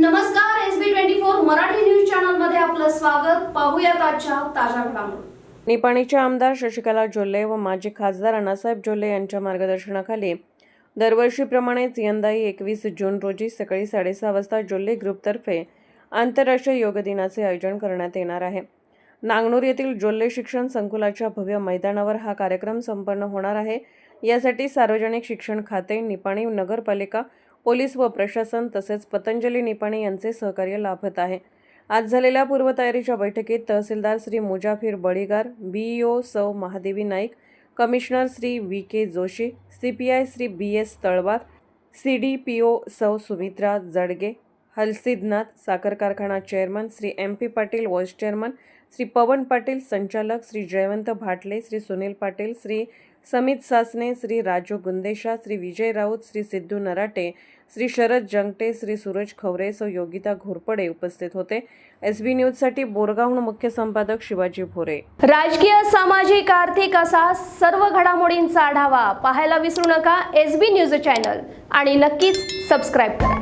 नमस्कार S B twenty four Marathi news चॅनलमध्ये आपलं स्वागत. पाहूयात आजच्या ताज्या घडामोडी. निपाणीचे आमदार शशिकला जोल्हे व माजी खासदार अण्णासाहेब जोल्ले यांच्या मार्गदर्शनाखाली दरवर्षीप्रमाणेच यंदाही एकवीस जून रोजी सकाळी साडेसहा वाजता जोल्हे ग्रुपतर्फे आंतरराष्ट्रीय योग दिनाचे आयोजन करण्यात येणार आहे. नागनूर येथील जोल्ले शिक्षण संकुलाच्या भव्य मैदानावर हा कार्यक्रम संपन्न होणार आहे. यासाठी सार्वजनिक शिक्षण खाते निपाणी नगरपालिका पोलीस व प्रशासन तसेच पतंजली निपाणे यांचे सहकार्य लाभत आहे. आज झालेल्या पूर्वतयारीच्या बैठकीत तहसीलदार श्री मुजाफिर बळीगार बीईओ सौ Mahadevi Naik commissioner Shri V K Joshi C P I Shri B S Talwar C D P O सौ सुमित्रा जडगे हलसिद्धनाथ साखर कारखाना chairman Shri M P Patil vice chairman Shri Pawan Patil संचालक श्री जयवंत भाटले श्री सुनील पाटील श्री समित सासने श्री राजू गुंदेशा श्री विजय राऊत श्री सिद्धू नराटे श्री शरद जंगटे श्री सूरज खवरे सौ योगिता घोरपडे उपस्थित होते. एस बी न्यूजसाठी बोरगावहून मुख्य संपादक शिवाजी भोरे. राजकीय सामाजिक आर्थिक असा सर्व घडामोडींचा आढावा पाहायला विसरू नका एस बी न्यूज चॅनल. आणि नक्कीच सबस्क्राईब करा.